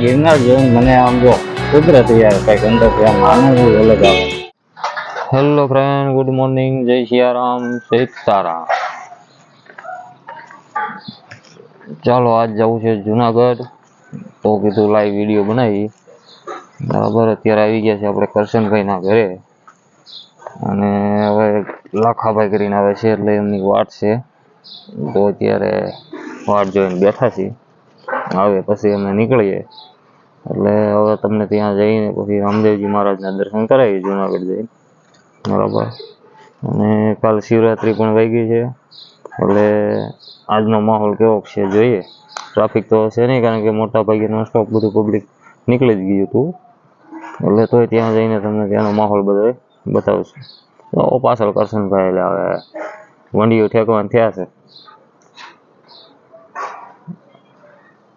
ગિરનાર જોઈને મને આમ જો કુદરતી યાર કંઈક અંદરથી આમ આનંદ અલગ આવે. હેલો ફ્રેન્ડ ગુડ ચાલો, આજ જવું છે જુનાગઢ. તો કીધું લાઈવ વીડિયો બનાવી. બરાબર, અત્યારે આવી ગયા છે આપણે કરશનભાઈના ઘરે. અને હવે લાખાભાઈ કરીને આવે છે એટલે એમની વાટ છે. તો અત્યારે વાટ જોઈને બેઠા છીએ. આવે, પછી અમે નીકળીએ. એટલે હવે તમને ત્યાં જઈને પછી રામદેવજી મહારાજના દર્શન કરાવી જુનાગઢ જઈને. બરાબર. અને કાલ શિવરાત્રિ પણ વાગી છે. એટલે આજનો માહોલ કેવો છે જોઈએ. ટ્રાફિક તો હશે નહીં, કારણ કે મોટા ભાગે નોન સ્ટોપ બધું પબ્લિક નીકળી જ ગયું હતું. એટલે તોય ત્યાં જઈને તમને ત્યાંનો માહોલ બધો બતાવશું. પાછળ કરશનભાઈ, એટલે હવે વંડીઓ ઠેકવાના થયા છે.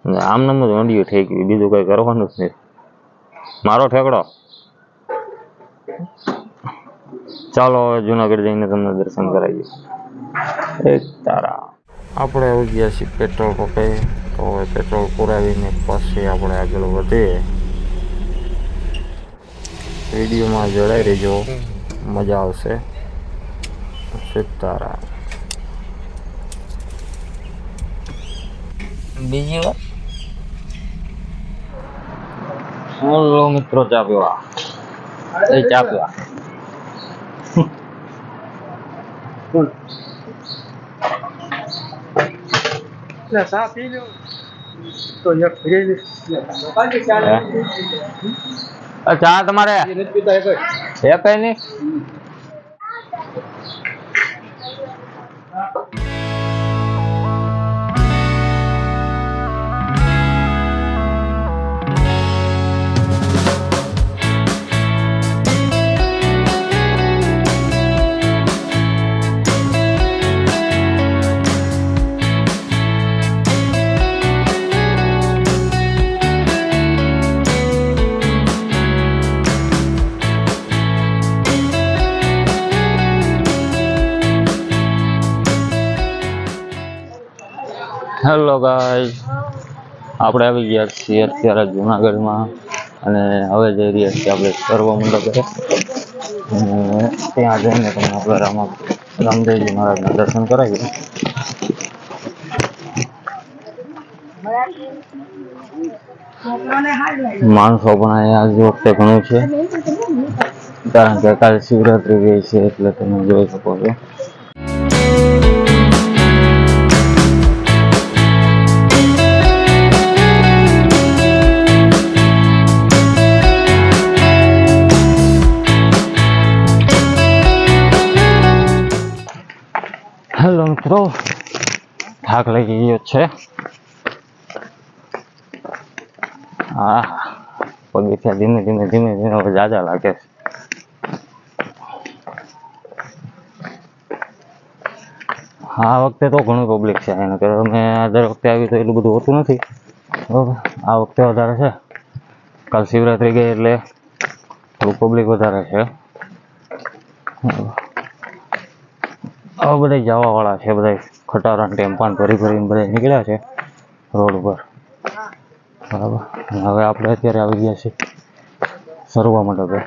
અને આમનામ જ થઈ ગયું. બીજું કઈ કરવાનું જ નહીં. મારો ઠેકડો. ચાલો હવે જુનાગઢ જઈને તમને દર્શન કરાવીએ. એક તારા. આપણે આવી ગયા છીએ પેટ્રોલ પંપે. તો હવે પેટ્રોલ પુરાવીને પછી આપણે આગળ વધીએ. વિડીયોમાં જોડાઈ રહેજો. મજા આવશે. સિતારા બીજી વાર બોલો મિત્રો ચા પીવા. એ ચા પીવા. ચા પી લો તો એક આ ચા તમારે? એક નહીં હેલો ગાય આપણે આવી ગયા છીએ અત્યારે જુનાગઢમાં અને હવે જઈ રહ્યા છીએ આપણે સર્વ મંડપે. ત્યાં જઈને તમને આપણે રામા રામદેવજી મહારાજના દર્શન કરાવીએ. માણસો પણ અહીંયા આજ વખતે ઘણું છે. કારણ કે કાલે શિવરાત્રી ગઈ છે, એટલે તમે જોઈ શકો છો. હેલો મિત્રો થાક લાગી ગયો છે હા પગથિયા ધીમે ધીમે ધીમે ધીમે જાજા લાગે છે આ વખતે તો ઘણું પબ્લિક છે એને કે અમે દર વખતે આવી તો એટલું બધું હોતું નથી બરાબર આ વખતે વધારે છે કાલ શિવરાત્રી ગઈ એટલે થોડું પબ્લિક વધારે છે હવે બધા જવાવાળા છે, બધા ખટારા ટેમ્પાન ભરી ભરીને બધા નીકળ્યા છે રોડ ઉપર. બરાબર? હવે આપણે અત્યારે આવી ગયા છીએ સરવા મંડપે.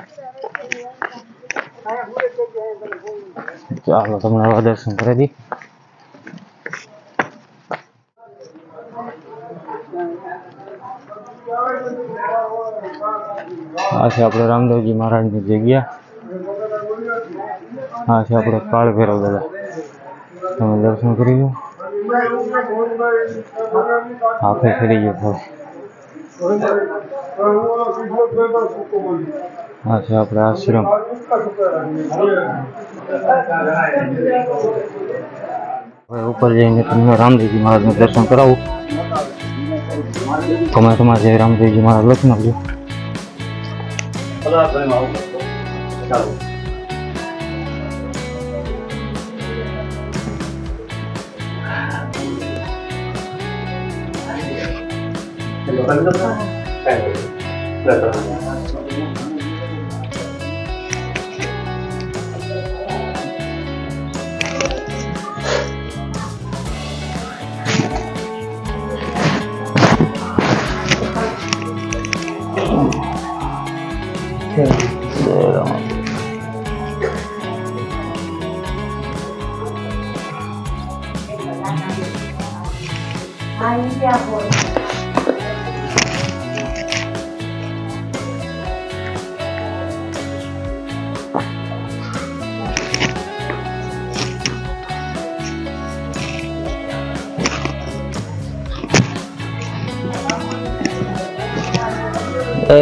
ચાલો, તમને હવે દર્શન કરી દી આ છે આપણે રામદેવજી મહારાજની જગ્યા. આ છે આપણો કાળ ભૈરવ દાદા. તમે દર્શન કરી લો. આખે ફરી ગયો ભાવ આ છે આપણે આશ્રમ. ઉપર જઈને તમને રામદેવજી મહારાજનું દર્શન કરાવું. તમે તમારે જે રામદેવજી મહારાજ લખી નાખજો. Gracias.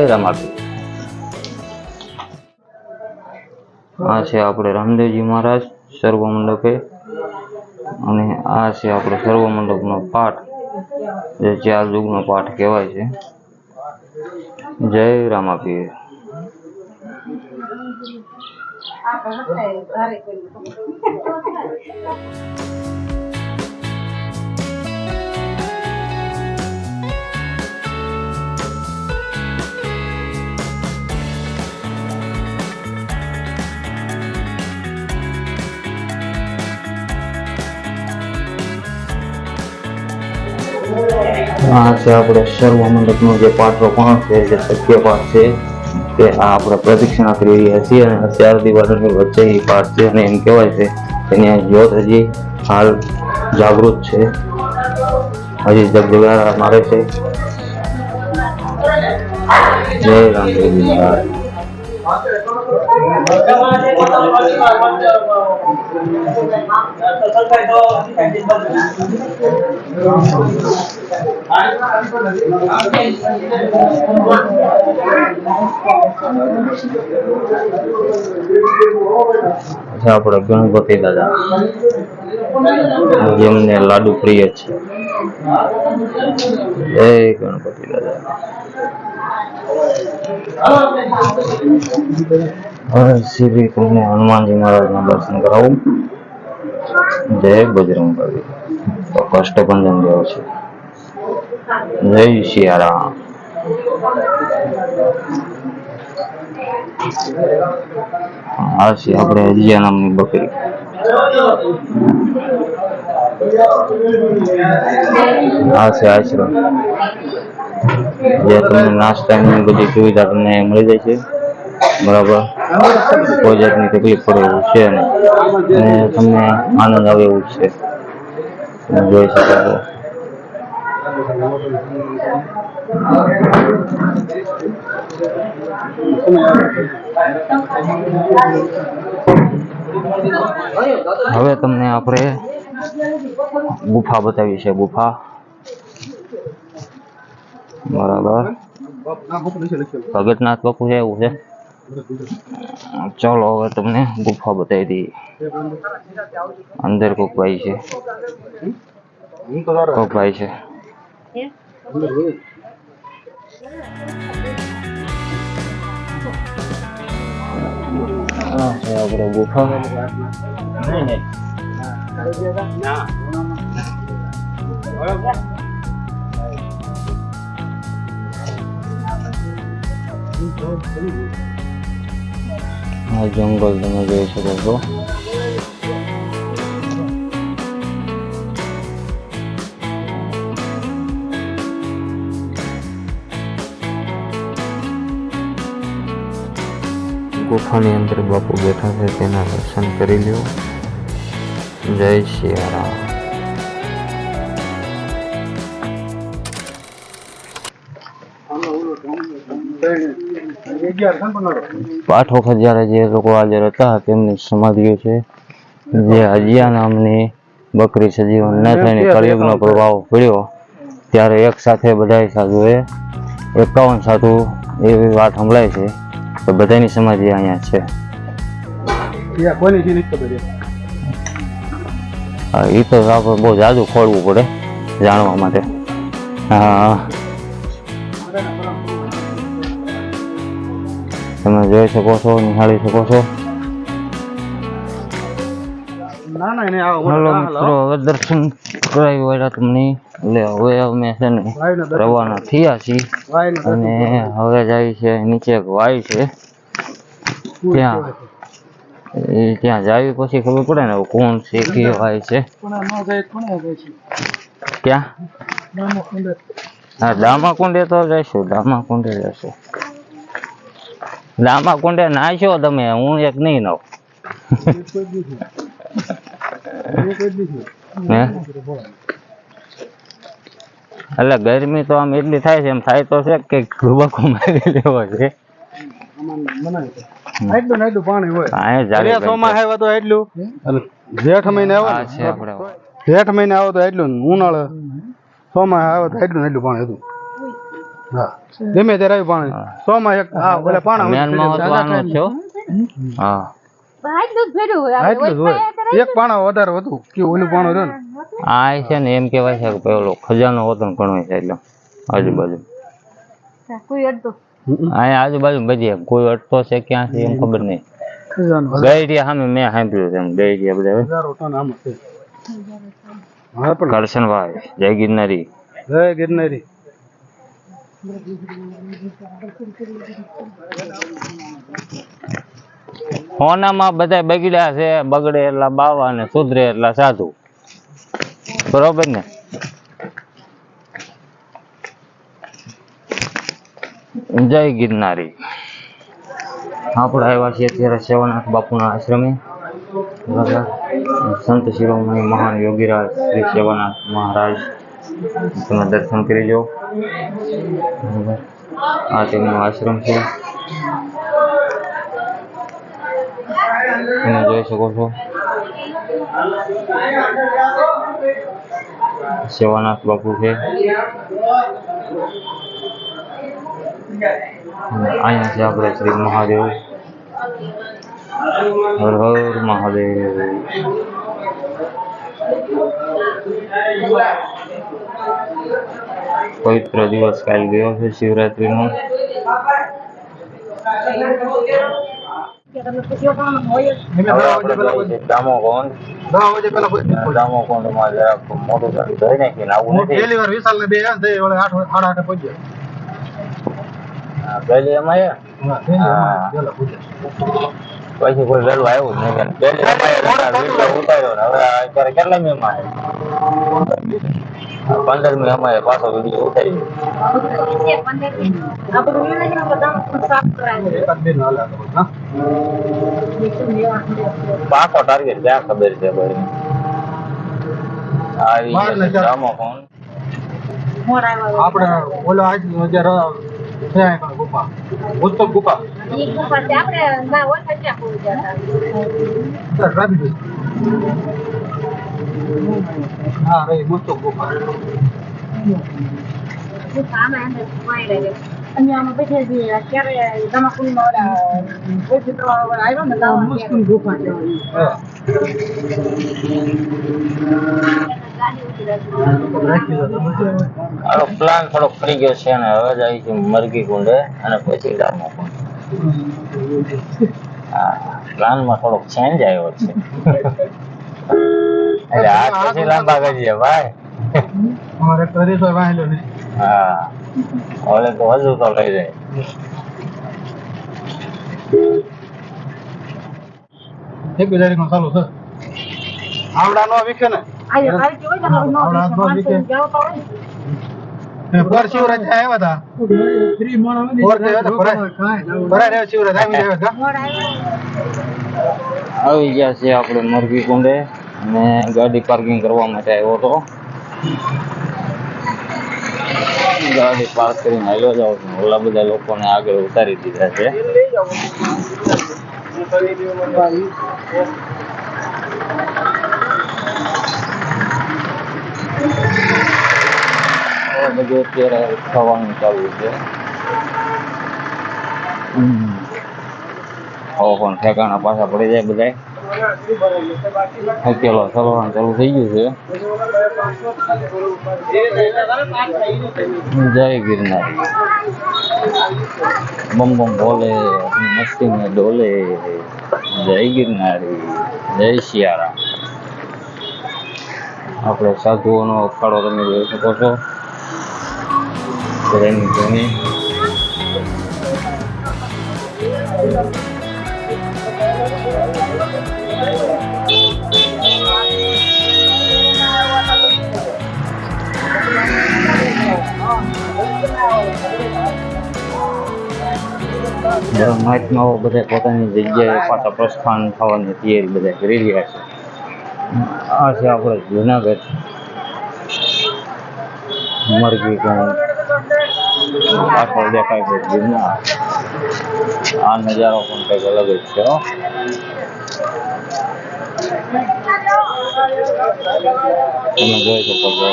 જય આ છે આપણે રામદેવજી મહારાજ સર્વ મંડપે અને આ છે આપણે સર્વ મંડપનો પાઠ, જે ચાર યુગનો પાઠ કહેવાય છે. જય રામાપીર આ છે આપણે સર્વ મંડપનો જે પાટલો પણ છે, જે સત્ય પાઠ છે, તે આ આપણે પ્રદક્ષિણા કરી રહ્યા છીએ અને આ ચાર દિવાલોની વચ્ચે એ પાઠ છે અને એમ કહેવાય છે ત્યાં જ્યોત હજી હાલ જાગૃત છે. હજી જગજગારા મારે છે. જય રામદેવજી મહારાજ આપણે ગણપતિ દાદા. જેમને લાડુ પ્રિય છે. જય ગણપતિ દાદા. હવે મહારાજ તમને હનુમાનજી મહારાજના દર્શન કરાવું. જય બજરંગબલી તો કષ્ટભંજન દેવ છે. જય સિયારામ આ છે, આપણે હજીયા નામની બકરી. આ છે આશ્રમ જે તમને નાસ્તાની બધી સુવિધા તમને મળી જાય છે. બરાબર? કોઈ જાતની તકલીફ પડે એવું છે અને તમને આનંદ આવે એવું છે. જોઈ શકો હવે તમને આપણે ગુફા બતાવી છે, ગુફા. બરાબર. ભગતનાથ બાપુ છે એવું છે. ચાલો હવે તમને ગુફા બતાવી દઈએ. અંદર કોક ભાઈ છે. કોક ભાઈ છે. ગુફા આપણે ગુફા. આ જંગલ તમે જોઈ શકો છો ગુફાની અંદર બાપુ બેઠા છે તેના દર્શન કરી લ્યો જય સિયારામ પાઠ વખત જ્યારે જે લોકો હાજર હતા તેમની સમાધિઓ છે. જે હજિયા નામની બકરી સજીવન ન થઈને કળિયુગનો પ્રભાવ પડ્યો ત્યારે એક સાથે બધા સાધુએ એકાવન સાધુ એવી વાત સંભળાય છે તો બધાની સમાધિ અહીંયા છે. હા, એ તો આપણે બહુ જાજુ ખોલવું પડે જાણવા માટે. તમે જોઈ શકો છો નિહાળી શકો છો. હાલો મિત્રો હવે દર્શન કરાવી વાળા તમને એટલે હવે અમે છે ને રવાના થયા છીએ. અને હવે જાય છે નીચે એક વાય છે. ત્યાં. એ ત્યાં જાવી પછી ખબર પડે ને કોણ છે કે વાય છે. ક્યાં? હા દામા કુંડે તો જઈશું દામા કુંડે જઈશું. દામા કુંડે નાખ્યો તમે હું એક નહીં નાવ એટલે ગરમી તો આમ એટલી થાય છે એમ થાય તો છે કે ઘુબકો મારી લેવો છે. જેઠ મહિને આવે છે જેઠ મહિને આવો તો એટલું ઉનાળે? સોમાં આવે તો એટલું એટલું પાણી હતું. ગમે ત્યારે આવ્યું પાણી. સો માં એક હા ઓલા પાણા હા. એક પાણા વધારે હતું કે ઓલું પાણું રહ્યું આ છે ને એમ કેવાય છે કે પેલો ખજાનો વતન ઘણો છે એટલે આજુબાજુ. કોઈ અહીંયા આજુબાજુ બધી કોઈ અટતો છે ક્યાં છે એમ ખબર નહીં. ગઈ ગઈડિયા સામે મેં સાંભળ્યું છે એમ. ગઈડિયા બધા હજારો ટન આમ છે. હા પણ કરશનભાઈ જય ગિરનારી. જય ગિરનારી. હોનામાં બધા બગડ્યા છે, બગડે એટલા બાવા ને સુધરે એટલા સાધુ. બરોબર ને? જય ગિરનારી. આપણે આવ્યા છીએ અત્યારે સેવાનાથ બાપુના આશ્રમે. સંત શિરોમણી મહાન યોગીરાજ શ્રી સેવાનાથ મહારાજ. તમે દર્શન કરી બરાબર. આ તેમનો આશ્રમ છે. તમે જોઈ શકો છો. સેવાનાથ બાપુ છે. અહીંયા છે આપણે શ્રી મહાદેવ. હર હર મહાદેવ. પવિત્ર દિવસ કાલ ગયો છે શિવરાત્રીનો. દામોકુંડમાં જરાક મોટું ધોઈ નાખીને આવું નથી પહેલી વાર વિશાલ ને બે આઠ સાડા આઠે પહોંચ્યા પહેલી. એમાં હા, પહેલી હા. અમારે પહેલા પહોંચ્યા પછી કોઈ વહેલું આવ્યું જ નહીં પહેલી એમાં એ રસ્તા વીડિયો ઉતાર્યો ને હવે અત્યારે કેટલા મેમાં પંદરમી અમારે પાછો વીડિયો ઉતારી આપણું મેનેજર બધા સાફ કરાય એકાદ બે ના હાલે હા પાકો ટાર્ગેટ ક્યાં ખબર છે ભાઈ આવી બાર ને ગયા છે ચાર. દામોકુંડ. મોર આવ્યા આપણે ઓલો આજ જ્યારે છે અહીં કણ ગુફા ઉત્તમ ગુફા હા રહી મુસ્તક ગુફા ગુફા આમાં અંદર મારી રહે અને આમાં બેઠે છે અત્યારે દમાકુંડમાં ઓલા કોઈ ચિત્ર આવ્યો ને તો મુસ્લિમ ગુફા. આનો પ્લાન થોડોક ફરી ગયો છે અને હવે જાય છે મરઘી કુંડે અને પછી હા પ્લાનમાં થોડોક ચેન્જ આવ્યો છે. એટલે આ પછી લાંબા કરીએ ભાઈ. અમારે તો રીસો વાહેલો ને. હા. ઓલે તો હજુ તો લઈ જાય. એક બે તારીખ ચાલુ છે. આવડા નો વિકે ને? ને નો આવડા તો ને. એ પર શિવરાજ આવ્યા હતા. પર શિવરાજ આવી રહ્યા હતા. આવી ગયા છે આપણે મરઘી કુંડે અને ગાડી પાર્કિંગ કરવા માટે આવ્યો હતો. ગાડી પાર્ક કરીને હાલ્યો જાઉં છું ઓલા બધા લોકોને આગળ ઉતારી દીધા છે. હવે બધું અત્યારે થવાનું ચાલુ છે. હવે પણ ઠેકાણા પાછા પડી જાય બધા અકેલો ચલવાનું ચાલુ થઈ ગયું છે જય ગિરનાર બમ બમ બોલે મસ્તી ને ડોલે જય ગિરનારી જય શિયાળા આપણે સાધુઓનો અખાડો તમે જોઈ શકો છો બધાની ધૂણી મહાત્માઓ બધા પોતાની જગ્યાએ પાછા પ્રસ્થાન થવાની તૈયારી બધા કરી રહ્યા છે આ છે આપણે જુનાગઢ મરઘી ગામ પાછળ દેખાય છે ગિરનાર. આ નજારો પણ કંઈક અલગ જ છે તમે જોઈ શકો છો.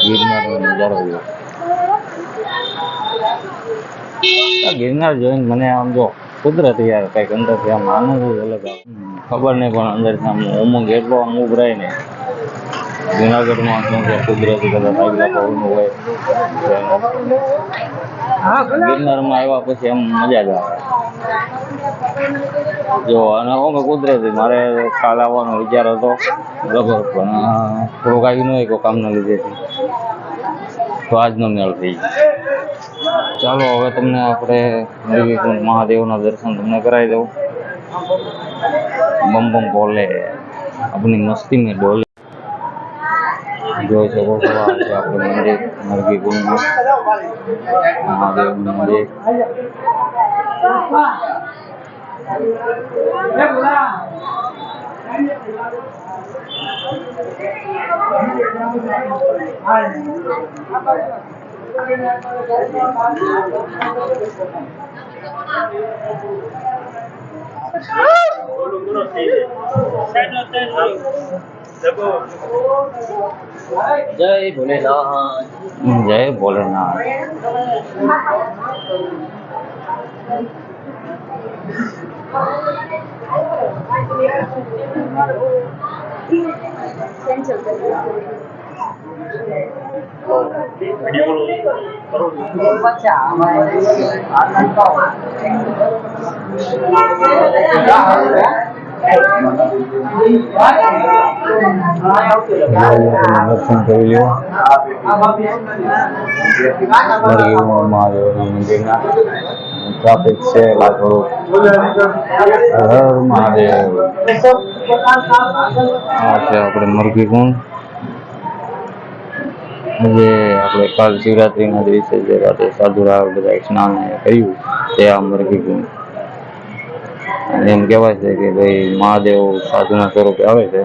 ગિરનારનો નજારો ગિરનાર જોઈને મને આમ જો કુદરતી યાર કંઈક અંદરથી આમ આનંદ જ અલગ ખબર નહીં પણ અંદરથી આમ ઉમંગ એટલો આમ ઉભરાય ને. જુનાગઢમાં શું છે કુદરતી કદાચ આગલા પવન હોય. ગિરનારમાં આવ્યા પછી અમે કુદરતી, મારે કાલ આવવાનો વિચાર હતો બરોબર પણ થોડુંક આવી ન કોઈ કામના લીધેથી. તો આજનો મેળ થઈ ચાલો, હવે તમને આપણે મહાદેવના દર્શન તમને કરાવી દઉં. બમ બમ બોલે. આપણી મસ્તી મેં ડોલે જોઈ શકો છો આ છે આપણું મંદિર નરવી કુંડનું મહાદેવનું મંદિર જય ભોલેનાથ જય ભોલેનાથ દર્શન કરી ટ્રાફિક છે આપણે મરઘી કુંડ. જે આપણે કાલ શિવરાત્રીના દિવસે જે રાતે સાધુરાવ બધા સ્નાન કર્યું, તે આ મરઘી કુંડ. એમ કહેવાય છે કે ભાઈ મહાદેવ સાધુના સ્વરૂપે આવે છે.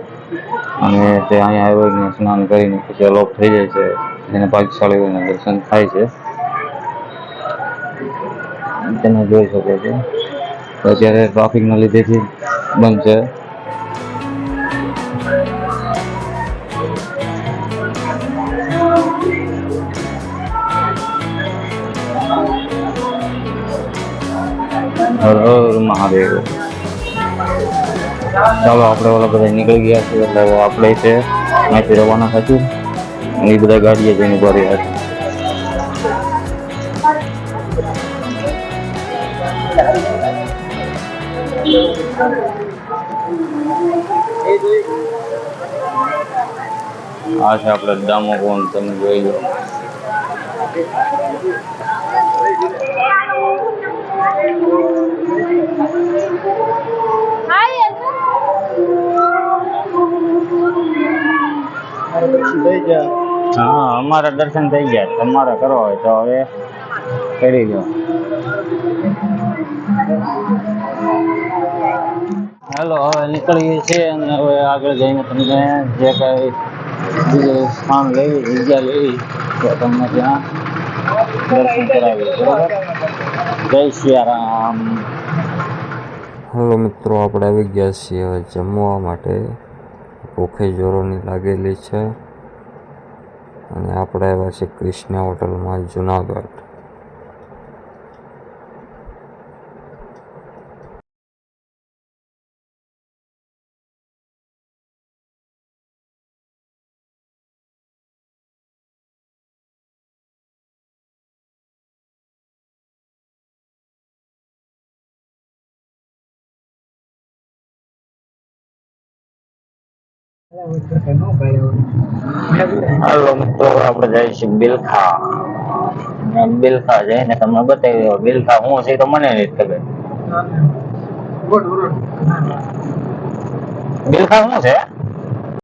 અને તે અહીંયા આવીને સ્નાન કરીને પછી અલોપ થઈ જાય છે. એને ભાગશાળીઓને દર્શન થાય છે. તમે જોઈ શકો છો. અત્યારે ટ્રાફિકના લીધેથી બંધ છે. હર હર મહાદેવ. ચાલો, આપણે ઓલા બધા નીકળી ગયા છીએ, એટલે આપણે છે, અહીંથી રવાના થશું. અને એ બધા ગાડીએ જઈને ઊભા રહ્યા છે. આ છે આપણે ડામો કોણ તમે જોઈ લો. Thank ગયા હા અમારા દર્શન થઈ ગયા. તમારે કરવા હોય તો હવે કરી દો હેલો હવે નીકળીએ છીએ અને હવે આગળ જઈને તમને જે કઈ બીજું સ્થાન લેવી જગ્યા લેવી તો તમને ત્યાં દર્શન કરાવી બરાબર? જય સિયારામ હેલો મિત્રો, આપણે આવી ગયા છીએ જમવા માટે. ભૂખે જોરોની લાગેલી છે. અને આપણે આવ્યા છીએ કૃષ્ણ હોટલમાં જુનાગઢ. હાલો મિત્રો આપણે જઈએ છીએ બિલખા. બિલખા જઈને તમને બતાવી બિલખા હું છે તો મને નથી ખબર. બિલખા શું છે?